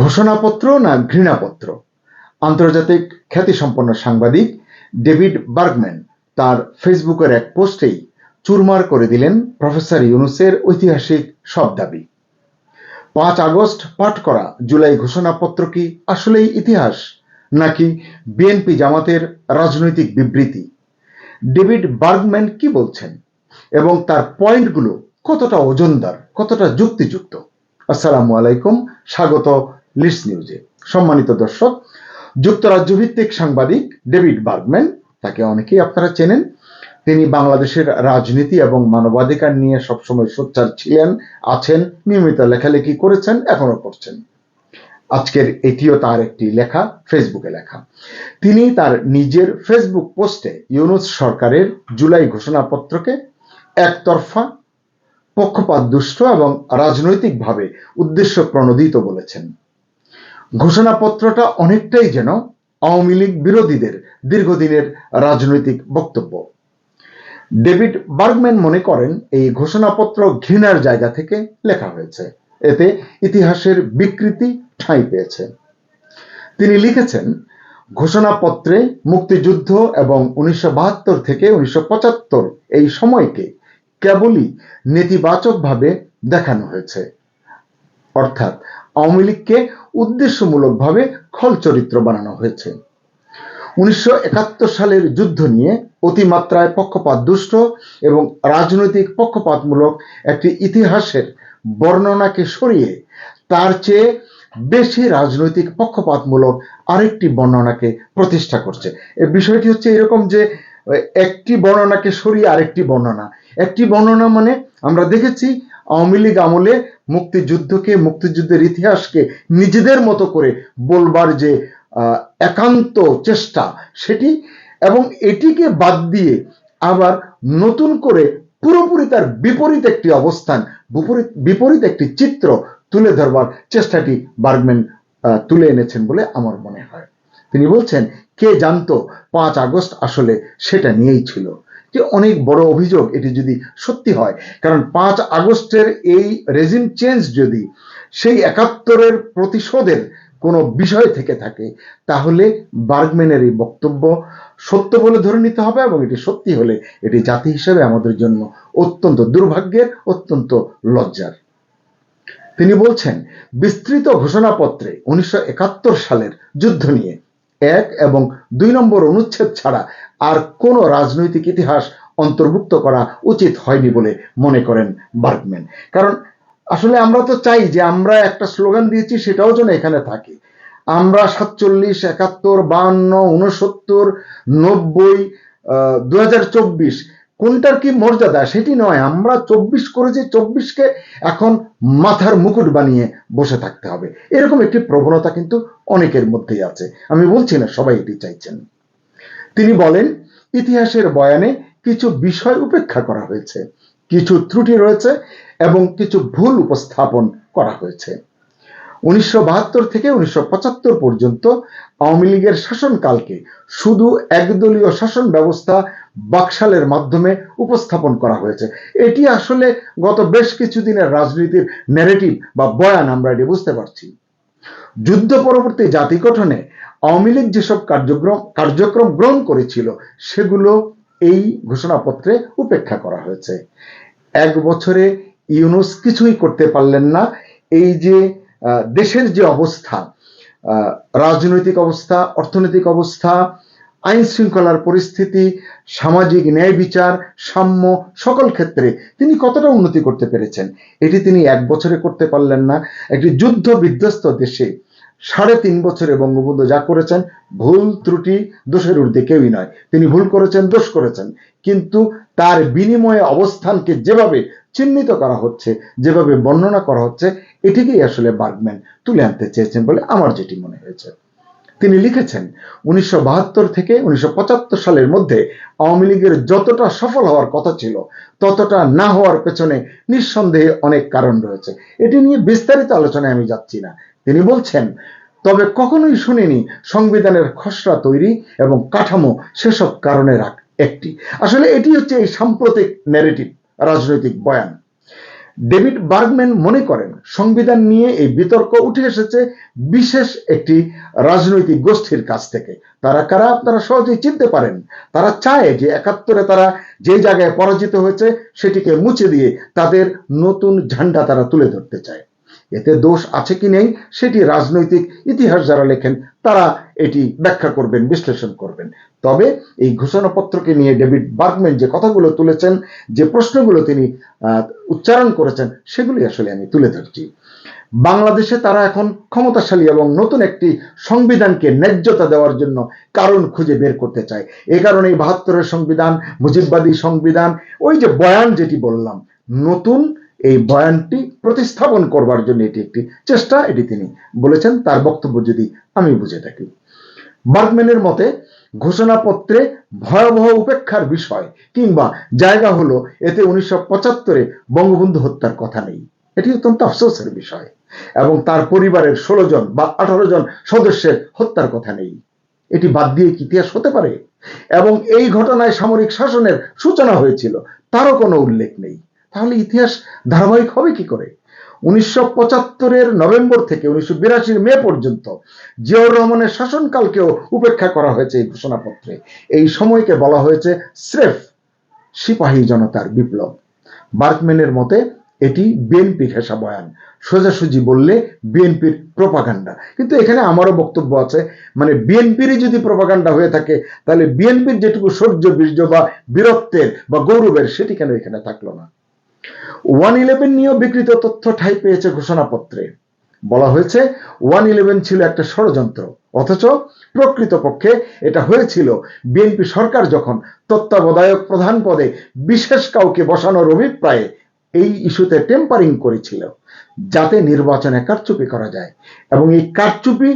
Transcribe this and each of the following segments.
ঘোষণাপত্র না ঘৃণাপত্র? আন্তর্জাতিক খ্যাতিসম্পন্ন সাংবাদিক ডেভিড বার্গম্যান তার ফেসবুকের এক পোস্টেই চুরমার করে দিলেন প্রফেসর ইউনুসের ঐতিহাসিক সব দাবি। পাঁচ আগস্ট পাঠ করা জুলাই ঘোষণাপত্র কি আসলেই ইতিহাস, নাকি বিএনপি জামাতের রাজনৈতিক বিবৃতি? ডেভিড বার্গম্যান কি বলছেন? এবং তার পয়েন্টগুলো কতটা ওজনদার, কতটা যুক্তিযুক্ত? আসসালামু আলাইকুম, স্বাগত লিডস নিউজে। সম্মানিত দর্শক যুক্তরাজ্য ভিত্তিক সাংবাদিক ডেভিড বার্গম্যান, তাকে অনেকেই আপনারা চেনেন, তিনি বাংলাদেশের রাজনীতি এবং মানবাধিকার নিয়ে সবসময় সোচ্চার ছিলেন, আছেন, নিয়মিত লেখালেখি করেছেন, এখনও করছেন। আজকের এটিও তার একটি লেখা, ফেসবুকে লেখা। তিনি তার নিজের ফেসবুক পোস্টে ইউনুস সরকারের জুলাই ঘোষণাপত্রকে একতরফা পক্ষপাত দুষ্ট এবং রাজনৈতিকভাবে উদ্দেশ্য প্রণোদিত বলেছেন। ঘোষণাপত্রটা অনেকটাই যেন আওয়ামী লীগ বিরোধীদের দীর্ঘদিনের রাজনৈতিক বক্তব্য। ডেভিড বার্গম্যান মনে করেন, এই ঘোষণাপত্র ঘৃণার জায়গা থেকে লেখা হয়েছে। এতে ইতিহাসের বিকৃতি ঠাঁই পেয়েছে। তিনি লিখেছেন, ঘোষণাপত্রে মুক্তিযুদ্ধ এবং উনিশশো বাহাত্তর থেকে উনিশশো পঁচাত্তর এই সময়কে কেবলই নেতিবাচকভাবে দেখানো হয়েছে। অর্থাৎ আওয়ামী লীগকে উদ্দেশ্যমূলকভাবে খল চরিত্র বানানো হয়েছে। উনিশশো একাত্তর সালের যুদ্ধ নিয়ে অতিমাত্রায় পক্ষপাত দুষ্ট এবং রাজনৈতিক পক্ষপাতমূলক একটি ইতিহাসের বর্ণনাকে সরিয়ে তার চেয়ে বেশি রাজনৈতিক পক্ষপাতমূলক আরেকটি বর্ণনাকে প্রতিষ্ঠা করছে। এই বিষয়টি হচ্ছে এরকম যে, একটি বর্ণনাকে সরিয়ে আরেকটি বর্ণনা। একটি বর্ণনা মানে আমরা দেখেছি, আওয়ামী লীগ আমলে মুক্তিযুদ্ধকে, মুক্তিযুদ্ধের ইতিহাসকে নিজেদের মতো করে বলবার যে একান্ত চেষ্টা সেটি এবং এটিকে বাদ দিয়ে আবার নতুন করে পুরোপুরি তার বিপরীত একটি অবস্থান, বিপরীত একটি চিত্র তুলে ধরবার চেষ্টাটি বার্গম্যান তুলে এনেছেন বলে আমার মনে হয়। তিনি বলছেন, কে জানতো পাঁচ আগস্ট আসলে সেটা নিয়েই ছিল? যে অনেক বড় অভিযোগ এটি যদি সত্যি হয়। কারণ পাঁচ আগস্টের এই রেজিম চেঞ্জ যদি সেই একাত্তরের প্রতিশোধের কোনো বিষয় থেকে থাকে, তাহলে বার্গম্যানের এই বক্তব্য সত্য বলে ধরে নিতে হবে এবং এটি সত্যি হলে এটি জাতি হিসেবে আমাদের জন্য অত্যন্ত দুর্ভাগ্যের, অত্যন্ত লজ্জার। তিনি বলছেন, বিস্তৃত ঘোষণাপত্রে উনিশশো একাত্তর সালের যুদ্ধ নিয়ে এক এবং দুই নম্বর অনুচ্ছেদ ছাড়া আর কোনো রাজনৈতিক ইতিহাস অন্তর্ভুক্ত করা উচিত হয়নি বলে মনে করেন বার্গম্যান। কারণ আসলে আমরা তো চাই যে আমরা একটা স্লোগান দিয়েছি সেটাও যেন এখানে থাকে। আমরা সাতচল্লিশ, একাত্তর, বাহান্ন উনসত্তর নব্বই দু কোনটার কি মর্যাদা? সেটি নয়। আমরা চব্বিশ করেছি, চব্বিশকে এখন মাথার মুকুট বানিয়ে বসে থাকতে হবে। এরকম একটি প্রবণতা কিন্তু অনেকের মধ্যেই আছে। আমি বলছি না, সবাই এটি চাইছেন। তিনি বলেন, ইতিহাসের বয়ানে কিছু বিষয় উপেক্ষা করা হয়েছে, কিছু ত্রুটি রয়েছে এবং কিছু ভুল উপস্থাপন করা হয়েছে। উনিশশো বাহাত্তর থেকে উনিশশো পঁচাত্তর পর্যন্ত আওয়ামী লীগের শাসনকালকে শুধু একদলীয় শাসন ব্যবস্থা বাকশালের মাধ্যমে উপস্থাপন করা হয়েছে। এটি আসলে গত বেশ কিছুদিনের রাজনীতির ন্যারেটিভ বা বয়ান আমরা এটি বুঝতে পারছি। যুদ্ধ পরবর্তী জাতি গঠনে আওয়ামী লীগ যেসব কার্যক্রম কার্যক্রম গ্রহণ করেছিল, সেগুলো এই ঘোষণাপত্রে উপেক্ষা করা হয়েছে। এক বছরে ইউনুস কিছুই করতে পারলেন না। এই যে দেশের যে অবস্থা রাজনৈতিক অবস্থা, অর্থনৈতিক অবস্থা আইন শৃঙ্খলার পরিস্থিতি, সামাজিক ন্যায় বিচার, সাম্য সকল ক্ষেত্রে তিনি কতটা উন্নতি করতে পেরেছেন? এটি তিনি এক বছরে করতে পারলেন না। একটি যুদ্ধ বিধ্বস্ত দেশে সাড়ে তিন বছরে বঙ্গবন্ধু যা করেছেন, ভুল ত্রুটি দোষের ঊর্ধ্বে কেউই নয়। তিনি ভুল করেছেন, দোষ করেছেন। কিন্তু তার বিনিময়ে অবস্থানকে যেভাবে চিহ্নিত করা হচ্ছে, যেভাবে বর্ণনা করা হচ্ছে, এটিকেই আসলে বার্গম্যান তুলে আনতে চেয়েছেন বলে আমার যেটি মনে হয়েছে। তিনি লিখেছেন, উনিশশো বাহাত্তর থেকে উনিশশো পঁচাত্তর সালের মধ্যে আওয়ামী লীগের যতটা সফল হওয়ার কথা ছিল, ততটা না হওয়ার পেছনে নিঃসন্দেহে অনেক কারণ রয়েছে। এটি নিয়ে বিস্তারিত আলোচনায় আমি যাচ্ছি না। তিনি বলছেন, তবে কখনোই শুনিনি সংবিধানের খসড়া তৈরি এবং কাঠামো সেসব কারণের একটি। আসলে এটি হচ্ছে এই সাম্প্রতিক ন্যারেটিভ রাজনৈতিক বয়ান। ডেভিড বার্গম্যান মনে করেন, সংবিধান নিয়ে এই বিতর্ক উঠে এসেছে বিশেষ একটি রাজনৈতিক গোষ্ঠীর কাছ থেকে। তারা কারা? আপনারা সহজেই চিনতে পারেন। তারা চায় যে একাত্তরে তারা যে জায়গায় পরাজিত হয়েছে, সেটিকে মুছে দিয়ে তাদের নতুন ঝান্ডা তারা তুলে ধরতে চায়। এতে দোষ আছে কি নেই সেটি রাজনৈতিক ইতিহাস যারা লেখেন, তারা এটি ব্যাখ্যা করবেন, বিশ্লেষণ করবেন। তবে এই ঘোষণাপত্রকে নিয়ে ডেভিড বার্গম্যান যে কথাগুলো তুলেছেন, যে প্রশ্নগুলো তিনি উচ্চারণ করেছেন, সেগুলি আসলে আমি তুলে ধরছি। বাংলাদেশে তারা এখন ক্ষমতাশালী এবং নতুন একটি সংবিধানকে ন্যায্যতা দেওয়ার জন্য কারণ খুঁজে বের করতে চায়। এ কারণে বাহাত্তরের সংবিধান, মুজিববাদী সংবিধান, ওই যে বয়ান যেটি বললাম, নতুন এই বয়ানটি প্রতিস্থাপন করবার জন্য এটি একটি চেষ্টা, এটি তিনি বলেছেন, তার বক্তব্য যদি আমি বুঝে থাকি। বার্গম্যানের মতে, ঘোষণাপত্রে ভয়াবহ উপেক্ষার বিষয় কিংবা জায়গা হলো, এতে উনিশশো পঁচাত্তরে বঙ্গবন্ধু হত্যার কথা নেই। এটি অত্যন্ত আফসোসের বিষয় এবং তার পরিবারের ষোলো জন বা আঠারো জন সদস্যের হত্যার কথা নেই। এটি বাদ দিয়ে কি ইতিহাস হতে পারে? এবং এই ঘটনায় সামরিক শাসনের সূচনা হয়েছিল, তারও কোনো উল্লেখ নেই। তাহলে ইতিহাস ধারাবাহিক হবে কি করে? উনিশশো পঁচাত্তরের নভেম্বর থেকে উনিশশো বিরাশির মে পর্যন্ত জিয়াউর রহমানের শাসনকালকেও উপেক্ষা করা হয়েছে এই ঘোষণাপত্রে। এই সময়কে বলা হয়েছে স্রেফ সিপাহী জনতার বিপ্লব। বার্কম্যানের মতে, এটি বিএনপি ঘেঁষা বয়ান। সোজাসুজি বললে বিএনপির প্রপাগান্ডা। কিন্তু এখানে আমারও বক্তব্য আছে মানে বিএনপিরই যদি প্রপাগান্ডা হয়ে থাকে, তাহলে বিএনপির যেটুকু সৌর্য বীর্য বা বীরত্বের বা গৌরবের, সেটি কেন এখানে থাকল না? ওয়ান ইলেভেন নিয়েও বিকৃত তথ্য ঠাই পেয়েছে ঘোষণাপত্রে। বলা হয়েছে, ওয়ান ইলেভেন ছিল একটা ষড়যন্ত্র, অথচ প্রকৃতপক্ষে এটা হয়েছিল বিএনপি সরকার যখন তত্ত্বাবধায়ক প্রধান পদে বিশেষ কাউকে বসানোর অভিপ্রায়ে এই ইস্যুতে টেম্পারিং করেছিল, যাতে নির্বাচনে কারচুপি করা যায় এবং এই কারচুপি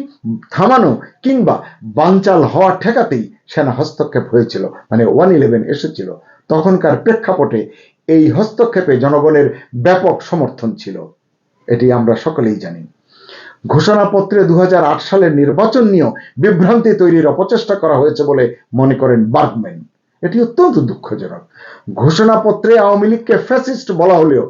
থামানো কিংবা বানচাল হওয়া ঠেকাতেই সেনা হস্তক্ষেপ হয়েছিল মানে ওয়ান ইলেভেন এসেছিল। তখনকার প্রেক্ষাপটে এই হস্তক্ষেপে জনগণের ব্যাপক সমর্থন ছিল। এটি আমরা সকলেই জানি। ঘোষণাপত্রে দু সালের নির্বাচন নিয়েও বিভ্রান্তি তৈরির অপচেষ্টা করা হয়েছে বলে মনে করেন বার্গম্যান। এটি অত্যন্ত দুঃখজনক। ঘোষণাপত্রে আওয়ামী লীগকে ফ্যাসিস্ট বলা হলেও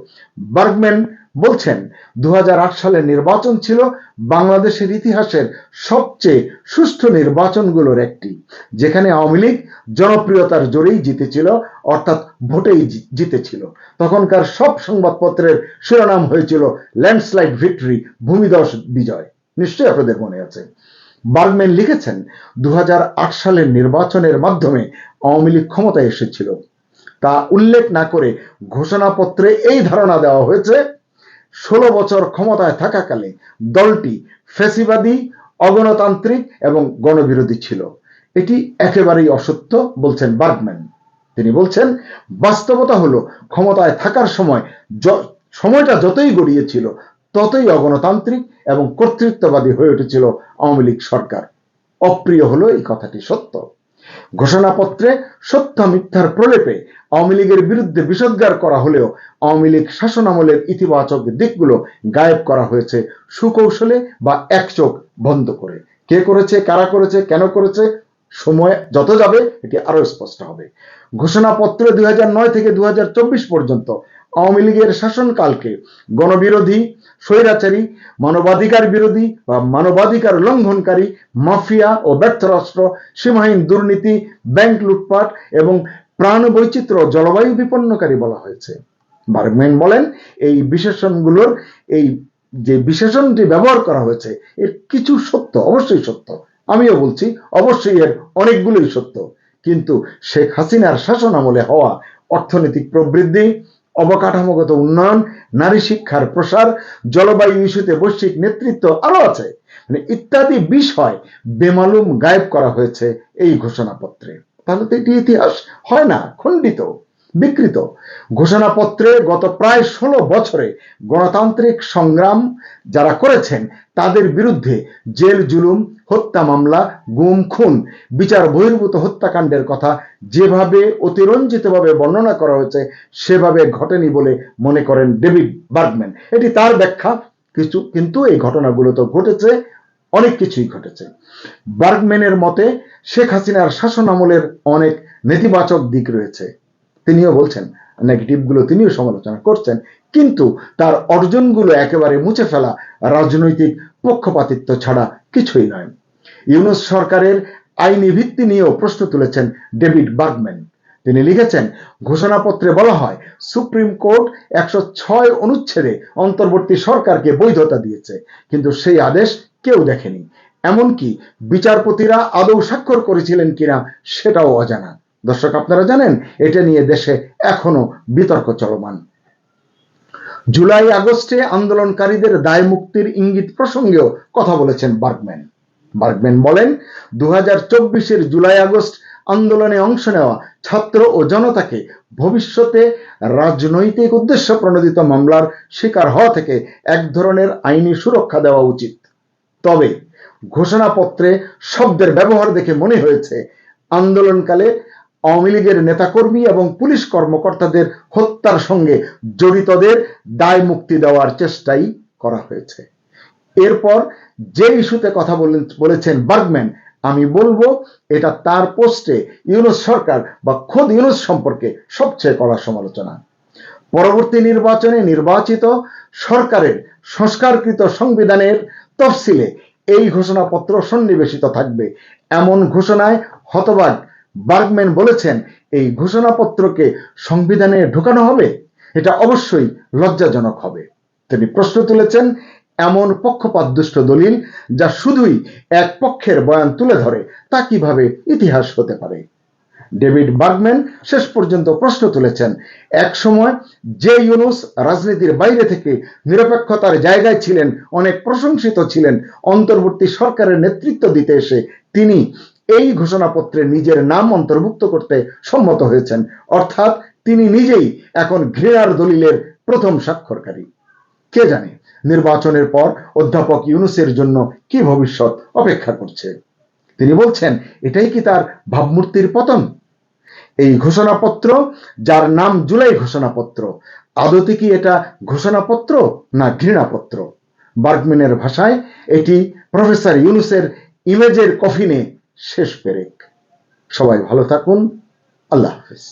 বার্গম্যান বলছেন দু সালের নির্বাচন ছিল বাংলাদেশের ইতিহাসের সবচেয়ে সুষ্ঠু নির্বাচনগুলোর একটি, যেখানে আওয়ামী লীগ জনপ্রিয়তার জোরেই জিতেছিল, অর্থাৎ ভোটেই জিতেছিল। তখনকার সব সংবাদপত্রের শিরোনাম হয়েছিল ল্যান্ডস্লাইড ভিক্টরি ভূমিদশ বিজয়। নিশ্চয়ই আপনাদের মনে আছে। বার্গম্যান লিখেছেন দু হাজার আট সালের নির্বাচনের মাধ্যমে আওয়ামী লীগ ক্ষমতায় এসেছিল। তা উল্লেখ না করে ঘোষণাপত্রে এই ধারণা দেওয়া হয়েছে ষোলো বছর ক্ষমতায় থাকাকালে দলটি ফ্যাসিবাদী, অগণতান্ত্রিক এবং গণবিরোধী ছিল। এটি একেবারেই অসত্য, বলছেন বার্গম্যান। তিনি বলছেন, বাস্তবতা হলো, ক্ষমতায় থাকার সময় সময়টা যতই গড়িয়েছিল, ততই অগণতান্ত্রিক এবং কর্তৃত্ববাদী হয়ে উঠেছিল আওয়ামী লীগ সরকার। অপ্রিয় হলো এই কথাটি সত্য। ঘোষণাপত্রে সত্য মিথ্যার প্রলেপে আওয়ামী লীগের বিরুদ্ধে বিষোদ্গার করা হলেও আওয়ামী লীগ শাসনামলের ইতিবাচক দিকগুলো গায়েব করা হয়েছে সুকৌশলে বা এক চোখ বন্ধ করে। কে করেছে, কারা করেছে, কেন করেছে, সময় যত যাবে, এটি আরও স্পষ্ট হবে। ঘোষণাপত্রে দুই থেকে দুই হাজার চব্বিশ পর্যন্ত আওয়ামী লীগের শাসনকালকে গণবিরোধী, স্বৈরাচারী, মানবাধিকার বিরোধী বা মানবাধিকার লঙ্ঘনকারী, মাফিয়া ও ব্যর্থ রাষ্ট্র, সীমাহীন দুর্নীতি, ব্যাংক লুটপাট এবং প্রাণ বৈচিত্র্য জলবায়ু বিপন্নকারী বলা হয়েছে। বার্গম্যান বলেন, এই বিশেষণগুলোর, এই যে বিশেষণটি ব্যবহার করা হয়েছে, এর কিছু সত্য, অবশ্যই সত্য। আমিও বলছি, অবশ্যই এর অনেকগুলোই সত্য। কিন্তু শেখ হাসিনার শাসন আমলে হওয়া অর্থনৈতিক প্রবৃদ্ধি অবকাঠামোগত উন্নয়ন, নারী শিক্ষার প্রসার, জলবায়ু ইস্যুতে বৈশ্বিক নেতৃত্ব আরও আছে। মানে ইত্যাদি বিষয় বেমালুম গায়েব করা হয়েছে এই ঘোষণাপত্রে। তাহলে তো এটি ইতিহাস হয় না, খণ্ডিত। বিকৃত। ঘোষণাপত্রে গত প্রায় ষোলো বছরে গণতান্ত্রিক সংগ্রাম যারা করেছেন, তাদের বিরুদ্ধে জেল, জুলুম, হত্যা মামলা, গুম, খুন, বিচার বহির্ভূত হত্যাকাণ্ডের কথা যেভাবে অতিরঞ্জিতভাবে বর্ণনা করা হয়েছে, সেভাবে ঘটেনি বলে মনে করেন ডেভিড বার্গম্যান। এটি তার ব্যাখ্যা। কিছু, কিন্তু এই ঘটনাগুলো তো ঘটেছে, অনেক কিছুই ঘটেছে। বার্গম্যানের মতে শেখ হাসিনার শাসন আমলের অনেক নেতিবাচক দিক রয়েছে। তিনিও বলছেন নেগেটিভগুলো তিনিও সমালোচনা করছেন, কিন্তু তার অর্জনগুলো একেবারে মুছে ফেলা রাজনৈতিক পক্ষপাতিত্ব ছাড়া কিছুই নয়। ইউনুস সরকারের আইনি ভিত্তি নিয়েও প্রশ্ন তুলেছেন ডেভিড বার্গম্যান। তিনি লিখেছেন, ঘোষণাপত্রে বলা হয়, সুপ্রিম কোর্ট একশো ছয় অনুচ্ছেদে অন্তর্বর্তী সরকারকে বৈধতা দিয়েছে, কিন্তু সেই আদেশ কেউ দেখেনি। এমনকি বিচারপতিরা আদৌ স্বাক্ষর করেছিলেন কিনা সেটাও অজানা। দর্শক, আপনারা জানেন, এটা নিয়ে দেশে এখনও বিতর্ক চলমান। জুলাই আগস্টে আন্দোলনকারীদের দায় মুক্তির ইঙ্গিত প্রসঙ্গেও কথা বলেছেন বার্গম্যান। বার্গম্যান বলেন দু হাজার জুলাই আগস্ট আন্দোলনে অংশ নেওয়া ছাত্র ও জনতাকে ভবিষ্যতে রাজনৈতিক উদ্দেশ্য প্রণোদিত মামলার শিকার হওয়া থেকে এক ধরনের আইনি সুরক্ষা দেওয়া উচিত। তবে ঘোষণাপত্রে শব্দের ব্যবহার দেখে মনে হয়েছে, আন্দোলনকালে আওয়ামী লীগের নেতাকর্মী এবং পুলিশ কর্মকর্তাদের হত্যার সঙ্গে জড়িতদের দায় মুক্তি দেওয়ার চেষ্টাই করা হয়েছে। এরপর যে ইস্যুতে কথা বলেছেন বার্গম্যান, আমি বলব এটা তার পোস্টে ইউনুস সরকার বা খোদ ইউনুস সম্পর্কে সবচেয়ে কড়া সমালোচনা। পরবর্তী নির্বাচনে নির্বাচিত সরকারের সংস্কারকৃত সংবিধানের তফসিলে এই ঘোষণাপত্র সন্নিবেশিত থাকবে। এমন ঘোষণায় হতবাক বার্গম্যান বলেছেন, এই ঘোষণাপত্রকে সংবিধানে ঢোকানো হবে? এটা অবশ্যই লজ্জাজনক হবে। তিনি প্রশ্ন তুলেছেন, এমন পক্ষপাতদুষ্ট দলিল যা শুধুই এক পক্ষের বয়ান তুলে ধরে, তা কীভাবে ইতিহাস হতে পারে? ডেভিড বার্গম্যান শেষ পর্যন্ত প্রশ্ন তুলেছেন, এক সময় যে ইউনুস রাজনীতির বাইরে থেকে নিরপেক্ষতার জায়গায় ছিলেন, অনেক প্রশংসিত ছিলেন, অন্তর্বর্তী সরকারের নেতৃত্ব দিতে এসে তিনি এই ঘোষণাপত্রে নিজের নাম অন্তর্ভুক্ত করতে সম্মত হয়েছেন। অর্থাৎ তিনি নিজেই এখন ঘৃণার দলিলের প্রথম স্বাক্ষরকারী। কে জানে নির্বাচনের পর অধ্যাপক ইউনুসের জন্য কি ভবিষ্যৎ অপেক্ষা করছে? তিনি বলছেন, এটাই কি তার ভাবমূর্তির পতন? এই ঘোষণাপত্র, যার নাম জুলাই ঘোষণাপত্র, আদতে কি এটা ঘোষণাপত্র না ঘৃণাপত্র? বার্গম্যানের ভাষায়, এটি প্রফেসর ইউনুসের ইমেজের কফিনে শেষ পেরেক সবাই ভালো থাকুন। আল্লাহ হাফিজ।